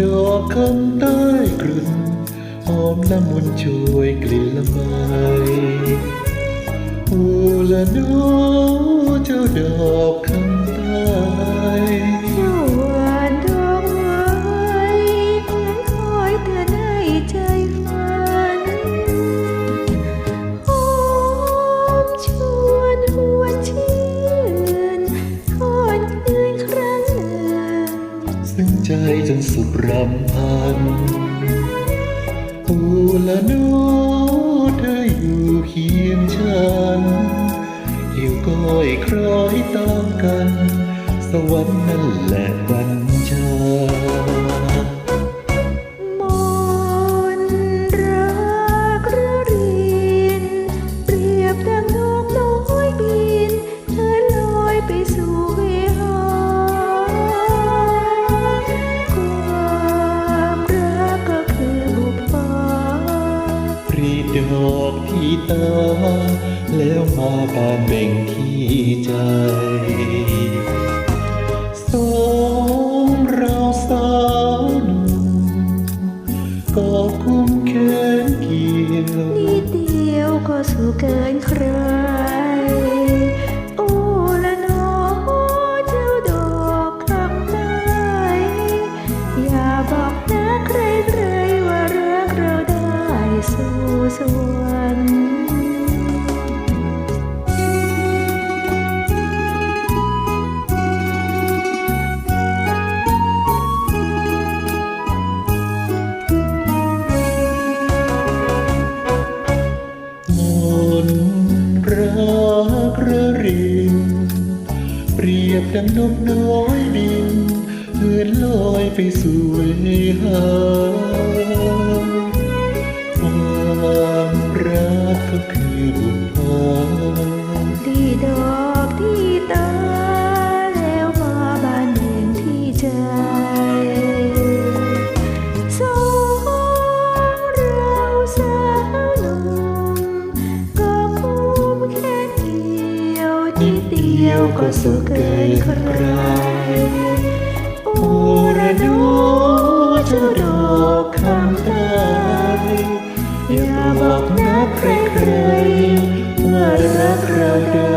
ดอกคำใต้กลิ่นหอมละมุนช่วยกลิ่นละไมโอละโนเจ้าดอกคำใต้ ใจจนสุดรำพันโอละโนเธออยู่เคียงฉันหิวก้อยคล้อยตามกัน สวรรค์นั่นแหละบันฉั ที่ตา แล้วมาบานเบ่งที่ใจ สองเราสาวหนุ่มก็คุ้มแขนเกี่ยวนิดเดียวก็สู่เกินใคร ยบดังนกน้อยบินเลื่อนลอยไปสู่เวหา ดียวที่เดียวก็สุขเกินใครโอ้ระโนเจ้าดอกคำตายอย่าบอกนะใครๆว่ารักเราเดิ